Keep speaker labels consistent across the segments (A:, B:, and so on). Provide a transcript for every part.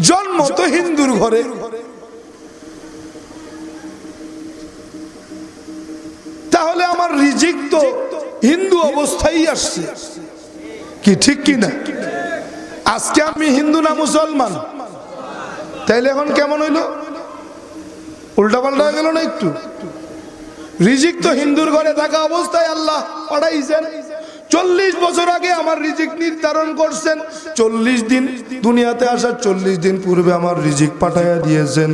A: জন্ম তো হিন্দুর ঘরে। তাহলে আমার রিজিক তো হিন্দু অবস্থায় আসছে। কি ঠিক কি না? আজকে আমি হিন্দু না মুসলমান? তাইলে এখন কেমন হইল? উল্টা পাল্টা গেল না একটু? রিজিক তো হিন্দুর ঘরে থাকা অবস্থায় আল্লাহ পাঠাইছেন চল্লিশ বছর আগে আমার রিজিক নির্ধারণ করছেন, চল্লিশ দিন দুনিয়াতে আসার চল্লিশ দিন পূর্বে আমার রিজিক পাঠাইয়া দিয়েছেন।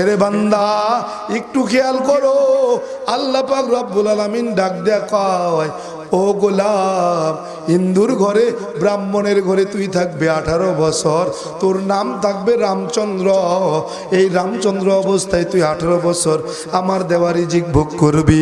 A: এরে বান্দা, একটু খেয়াল করো, আল্লাহ পাক রব্বুল আলমিন ডাক দেয়া কয় ও গোলাম হিন্দুর ঘরে, ব্রাহ্মণের ঘরে তুই থাকবে আঠারো বছর। তোর নাম থাকবে রামচন্দ্র। এই রামচন্দ্র অবস্থায় তুই আঠারো বছর আমার দেওয়া রিজিক ভোগ করবি।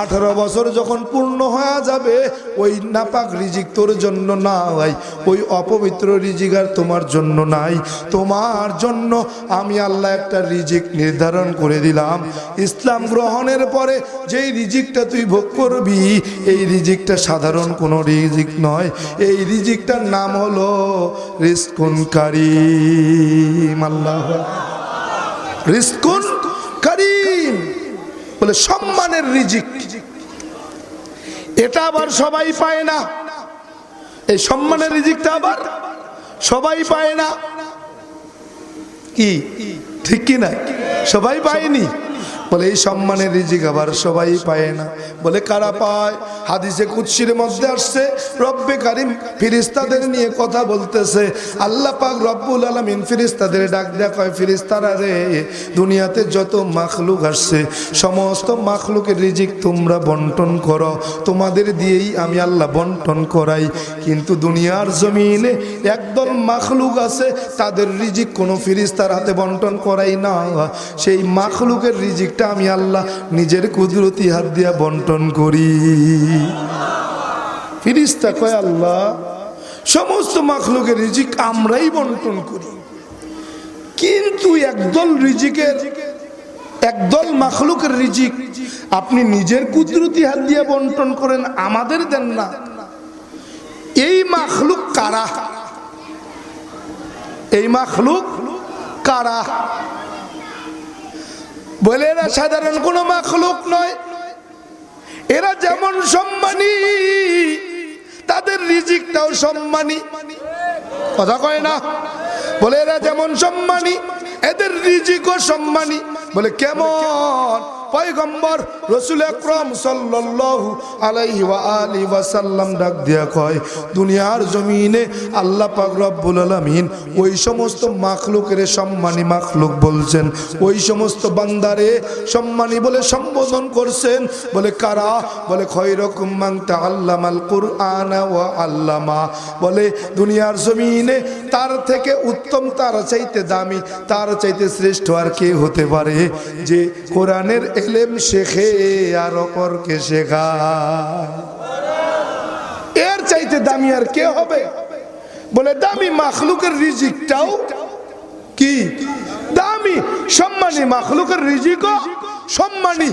A: আঠারো বছর যখন পূর্ণ হয়ে যাবে, ওই নাপাক রিজিক তোর জন্য না হয় ওই অপবিত্র রিজিক আর তোমার জন্য নাই। তোমার জন্য আমি আল্লাহ একটা রিজিক নির্ধারণ করে দিলাম। ইসলাম গ্রহণের পরে যেই রিজিকটা তুই ভোগ করবি, এই রিজিকটা সাধারণ কোনো রিজিক নয়। এই রিজিকটার নাম হলো রিস্কুন কারিম আল্লাহ রিস্কুন কারিম বলে সম্মানের রিজিক। এটা আবার সবাই পায় না। এই সম্মানের রিজিকটা আবার সবাই পায় না। কি? ঠিক কি না? সবাই পায়নি? বলে এই সম্মানের রিজিক আবার সবাই পায় না। বলে কারা পায়? হাদিসে কুৎসির মধ্যে আসছে, রব্বে কারিম ফিরিস্তাদের নিয়ে কথা বলতেছে। আল্লাহ পাক রব্বুল আলমিন ফিরিস্তাদের ডাক দেয়া ফিরিস্তারা রে, দুনিয়াতে যত মাখলুক আসছে, সমস্ত মাখলুকের রিজিক তোমরা বন্টন করো। তোমাদের দিয়েই আমি আল্লাহ বন্টন করাই। কিন্তু দুনিয়ার জমিনে একদল মাখলুক আছে, তাদের রিজিক কোনো ফিরিস্তার হাতে বন্টন করাই না। সেই মাখলুকের রিজিকটা আমি আল্লাহ নিজের কুদরতি হাত দিয়া বন্টন করি। ফিরিস্তা কয়, আল্লাহ, সমস্ত মাখলুকের রিজিক আমরাই বন্টন করি। কিন্তু একদল রিজিকের, একদল মাখলুকের রিজিক আপনি নিজের কুদরতি হাত দিয়ে বন্টন করেন, আমাদের দেন না। এই মাখলুক কারা? এই মাখলুক কারা? বলে এরা সাধারণ কোনো মাখলুক নয়। এরা যেমন সম্মানী, তাদের রিজিকটাও সম্মানী। কথা কয় না? বলে এরা যেমন সম্মানী, এদের রিজিকও সম্মানী। বলে, কেমন পয়গম্বর রসুল আকরম সাল্লাল্লাহু আলাইহি ওয়া আলিহি ওয়াসাল্লাম ডাক দিয়া কয়, দুনিয়ার জমিনে আল্লাহ পাক রব্বুল আলামিন ওই সমস্ত মাখলুকের সম্মানী মাখলুক বলছেন, ওই সমস্ত বান্দারে সম্মানী বলে সম্বোধন করছেন। বলে, কারা? বলে খয়রকুম মান তাআল্লামাল কুরআনা ওয়া আল্লামা। বলে, দুনিয়ার জমিনে তার থেকে উত্তম, তার চাইতে দামি, তার চাইতে শ্রেষ্ঠ আর কে হতে যে কোরআনের এলেম শেখে আর অপরকে শেখায়। এর চাইতে দামি আর কে হবে? বলে দামি মাখলুকের রিজিকটাও কি? দামি, সম্মানী মাখলুকের রিজিকও সম্মানী